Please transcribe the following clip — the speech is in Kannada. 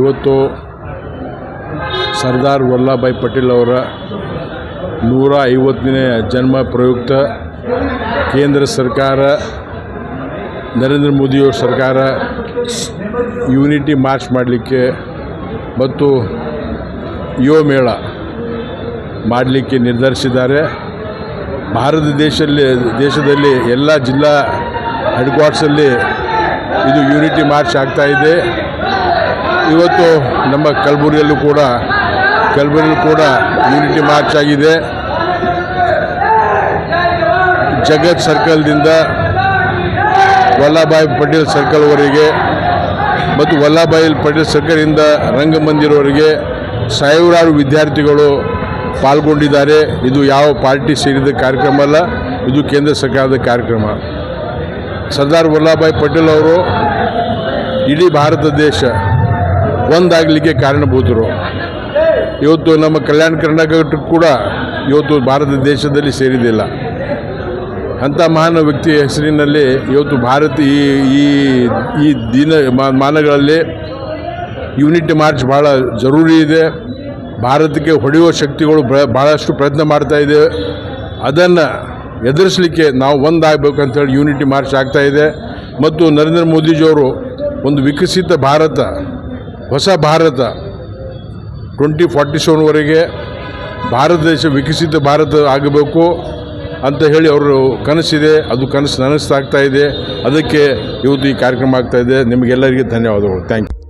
ಇವತ್ತು ಸರ್ದಾರ್ ವಲ್ಲಭಾಯ್ ಪಟೇಲ್ ಅವರ ನೂರ ಐವತ್ತನೇ ಜನ್ಮ ಪ್ರಯುಕ್ತ ಕೇಂದ್ರ ಸರ್ಕಾರ, ನರೇಂದ್ರ ಮೋದಿಯವರ ಸರ್ಕಾರ ಯೂನಿಟಿ ಮಾರ್ಚ್ ಮಾಡಲಿಕ್ಕೆ ಮತ್ತು ಯುವ ಮೇಳ ಮಾಡಲಿಕ್ಕೆ ನಿರ್ಧರಿಸಿದ್ದಾರೆ. ಭಾರತ ದೇಶದಲ್ಲಿ ದೇಶದಲ್ಲಿ ಎಲ್ಲ ಜಿಲ್ಲಾ ಹೆಡ್ ಕ್ವಾರ್ಟರ್ಸಲ್ಲಿ ಇದು ಯೂನಿಟಿ ಮಾರ್ಚ್ ಆಗ್ತಾ ಇದೆ. ಇವತ್ತು ನಮ್ಮ ಕಲಬುರಗಿಯಲ್ಲೂ ಕೂಡ ಕಲಬುರಗಿಯಲ್ಲೂ ಕೂಡ ಯೂನಿಟಿ ಮಾರ್ಚ್ ಆಗಿದೆ. ಜಗತ್ ಸರ್ಕಲ್ದಿಂದ ವಲ್ಲಭಾಯ್ ಪಟೇಲ್ ಸರ್ಕಲ್ವರೆಗೆ ಮತ್ತು ವಲ್ಲಭಾಯ್ ಪಟೇಲ್ ಸರ್ಕಲಿಂದ ರಂಗಮಂದಿರವರೆಗೆ ಸಾವಿರಾರು ವಿದ್ಯಾರ್ಥಿಗಳು ಪಾಲ್ಗೊಂಡಿದ್ದಾರೆ. ಇದು ಯಾವ ಪಾರ್ಟಿ ಸೇರಿದ ಕಾರ್ಯಕ್ರಮ ಅಲ್ಲ, ಇದು ಕೇಂದ್ರ ಸರ್ಕಾರದ ಕಾರ್ಯಕ್ರಮ. ಸರ್ದಾರ್ ವಲ್ಲಭಾಯಿ ಪಟೇಲ್ ಅವರು ಇಡೀ ಭಾರತ ದೇಶ ಒಂದಾಗಲಿಕ್ಕೆ ಕಾರಣಭೂತರು. ಇವತ್ತು ನಮ್ಮ ಕಲ್ಯಾಣ ಕರ್ನಾಟಕ ಕೂಡ ಇವತ್ತು ಭಾರತ ದೇಶದಲ್ಲಿ ಸೇರಿದಿಲ್ಲ. ಅಂಥ ಮಹಾನ್ ವ್ಯಕ್ತಿಯ ಹೆಸರಿನಲ್ಲಿ ಇವತ್ತು ಭಾರತ ಈ ಈ ಈ ದಿನ ಮಾನಗಳಲ್ಲಿ ಯೂನಿಟ್ ಮಾರ್ಚ್ ಭಾಳ ಜರೂರಿ ಇದೆ. ಭಾರತಕ್ಕೆ ಹೊಡೆಯುವ ಶಕ್ತಿಗಳು ಭಾಳಷ್ಟು ಪ್ರಯತ್ನ ಮಾಡ್ತಾ ಇದೆ. ಅದನ್ನು ಎದುರಿಸಲಿಕ್ಕೆ ನಾವು ಒಂದಾಗಬೇಕು ಅಂತೇಳಿ ಯೂನಿಟಿ ಮಾರ್ಚ್ ಆಗ್ತಾ ಇದೆ. ಮತ್ತು ನರೇಂದ್ರ ಮೋದಿಜಿಯವರು ಒಂದು ವಿಕಸಿತ ಭಾರತ ಹೊಸ ಭಾರತ ಟ್ವೆಂಟಿ ಫಾರ್ಟಿ ಸೆವೆನ್ವರೆಗೆ ಭಾರತ ದೇಶ ವಿಕಸಿತ ಭಾರತ ಆಗಬೇಕು ಅಂತ ಹೇಳಿ ಅವರು ಕನಸಿದೆ. ಅದು ಕನಸು ನನಸಾಗ್ತಾ ಇದೆ. ಅದಕ್ಕೆ ಇವತ್ತು ಈ ಕಾರ್ಯಕ್ರಮ ಆಗ್ತಾ ಇದೆ. ನಿಮಗೆಲ್ಲರಿಗೆ ಧನ್ಯವಾದಗಳು. Thank you